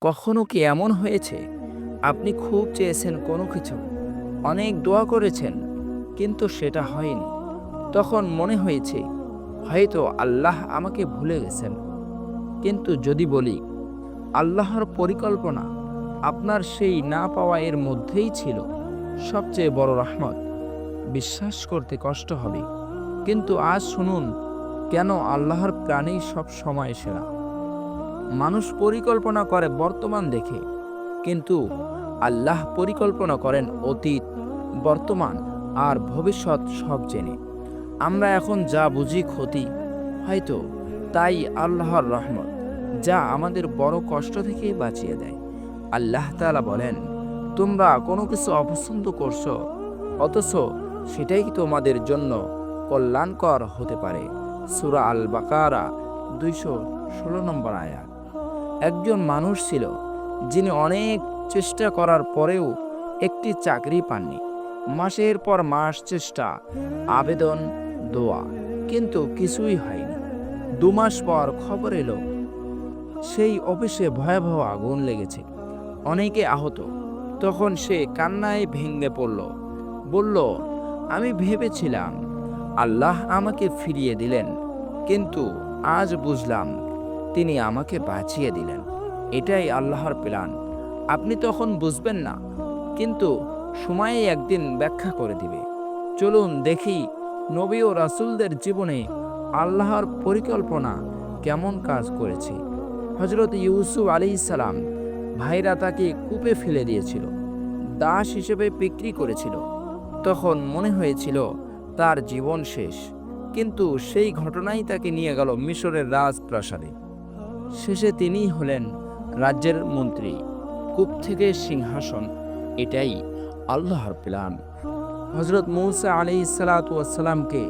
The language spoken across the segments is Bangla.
কখনো কি এমন হয়েছে? আপনি খুব চেয়েছেন কোনো কিছু। অনেক দোয়া করেছেন, কিন্তু সেটা হয়নি। তখন মনে হয়েছে, হয়তো আল্লাহ আমাকে ভুলে গেছেন। কিন্তু যদি বলি, আল্লাহর পরিকল্পনা আপনার সেই না পাওয়া এর মধ্যেই ছিল সবচেয়ে বড় রহমত। বিশ্বাস করতে কষ্ট হবে। কিন্তু আজ শুনুন, কেন আল্লাহর প্রাণেই সব সময় সেরা? মানুষ পরিকল্পনা করে বর্তমান দেখে। কিন্তু আল্লাহ পরিকল্পনা করেন অতীত, বর্তমান আর ভবিষ্যৎ সব জেনে। আমরা এখন যা বুঝি ক্ষতি, হয়তো তাই আল্লাহর রহমত, যা আমাদের বড় কষ্ট থেকে বাঁচিয়ে দেয়। আল্লাহ তাআলা বলেন, তোমরা কোনো কিছু অপছন্দ করছ, অথচ সেটাই তোমাদের জন্য কল্যাণকর হতে পারে? সুরা আল বাকারা দুইশো ষোলো নম্বর আয়াত। একজন মানুষ ছিল, যিনি অনেক চেষ্টা করার পরেও একটি চাকরি পাননি। মাসের পর মাস চেষ্টা, আবেদন, দোয়া, কিন্তু কিছুই হয়নি। দু মাস পর খবর এলো, সেই অফিসে ভয়াবহ আগুন লেগেছে। অনেকে আহত। তখন সে কান্নায় ভেঙে পড়ল। বলল, আমি ভেবেছিলাম, আল্লাহ আমাকে ফিরিয়ে দিলেন, কিন্তু আজ বুঝলাম তিনি আমাকে বাঁচিয়ে দিলেন। এটাই আল্লাহর প্ল্যান। আপনি তখন বুঝবেন না, কিন্তু সময়ে একদিন ব্যাখ্যা করে দিবে। চলুন দেখি নবী ও রাসুলদের জীবনে আল্লাহর পরিকল্পনা কেমন কাজ করেছে। হজরত ইউসুফ আলী সালাম ভাইরা তাকে কূপে ফেলে দিয়েছিল, দাস হিসেবে বিক্রি করেছিল। তখন মনে হয়েছিল তার জীবন শেষ, কিন্তু সেই ঘটনাই তাকে নিয়ে গেল মিশরের রাজপ্রাসাদে। শেষে তিনিই হলেন রাজ্যের মন্ত্রী। কূপ থেকে সিংহাসন, এটাই আল্লাহর প্ল্যান। হজরত মৌসা আলি সালাতামকে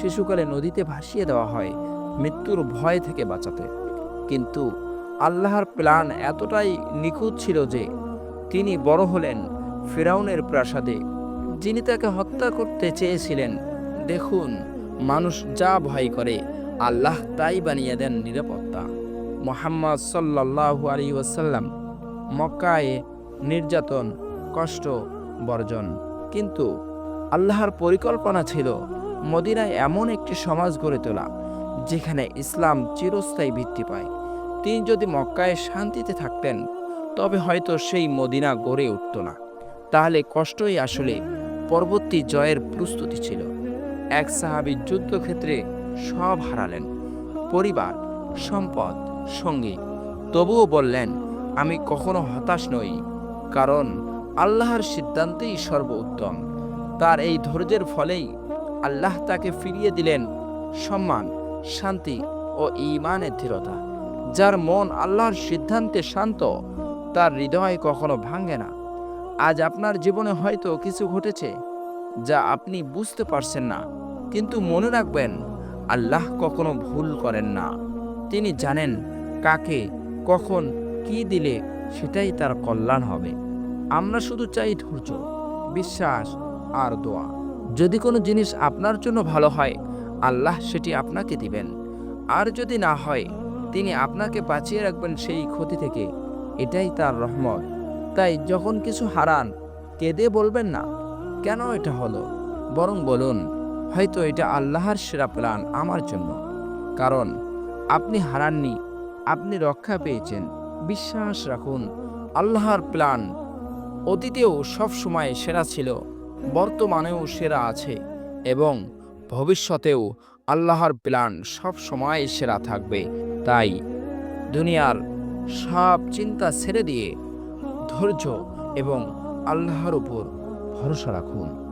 শিশুকালে নদীতে ভাসিয়ে দেওয়া হয়, মৃত্যুর ভয় থেকে বাঁচাতে। কিন্তু আল্লাহর প্ল্যান এতটাই নিখুঁত ছিল যে তিনি বড় হলেন ফেরাউনের প্রাসাদে। যিনি তাকে হত্যা করতে চেয়েছিলেন, দেখুন মানুষ যা ভয় করে, আল্লাহ তাই বানিয়ে দেন নিরাপত্তা। মোহাম্মদ সাল্লাল্লাহু আলী ওয়াসাল্লাম মক্কায় নির্যাতন, কষ্ট, বর্জন। কিন্তু আল্লাহর পরিকল্পনা ছিল মদিনায় এমন একটি সমাজ গড়ে তোলা, যেখানে ইসলাম চিরস্থায়ী ভিত্তি পায়। তিনি যদি মক্কায় শান্তিতে থাকতেন, তবে হয়তো সেই মদিনা গড়ে উঠত না। তাহলে কষ্টই আসলে পরবর্তী জয়ের প্রস্তুতি ছিল। এক সাহাবি যুদ্ধক্ষেত্রে সব হারালেন। পরিবার, সম্পদ সঙ্গী। তবুও বললেন, আমি কখনো হতাশ নই, কারণ আল্লাহর সিদ্ধান্তেই সর্বোত্তম। তার এই ধৈর্যের ফলেই আল্লাহ তাকে ফিরিয়ে দিলেন সম্মান, শান্তি ও ঈমানের দৃঢ়তা। যার মন আল্লাহর সিদ্ধান্তে শান্ত, তার হৃদয় কখনো ভাঙে না। আজ আপনার জীবনে হয়তো কিছু ঘটেছে যা আপনি বুঝতে পারছেন না, কিন্তু মনে রাখবেন, আল্লাহ কখনো ভুল করেন না। তিনি জানেন কাকে, কখন, কি দিলে সেটাই তার কল্যাণ হবে। আমরা শুধু চাই ধৈর্য, বিশ্বাস আর দোয়া। যদি কোনো জিনিস আপনার জন্য ভালো হয়, আল্লাহ সেটি আপনাকে দিবেন। আর যদি না হয়, তিনি আপনাকে বাঁচিয়ে রাখবেন সেই ক্ষতি থেকে। এটাই তার রহমত। তাই যখন কিছু হারান, কেঁদে বলবেন না, কেন এটা হলো? বরং বলুন, হয়তো এটা আল্লাহর সেরা প্ল্যান আমার জন্য। কারণ আপনি হারাননি, আপনি রক্ষা পেয়েছেন। বিশ্বাস রাখুন, আল্লাহর প্ল্যান। অতীতেও সব সময় সেরা ছিল, বর্তমানেও সেরা আছে এবং ভবিষ্যতেও আল্লাহর প্ল্যান সব সময় সেরা থাকবে। তাই দুনিয়ার সব চিন্তা ছেড়ে দিয়ে ধৈর্য এবং আল্লাহর উপর ভরসা রাখুন।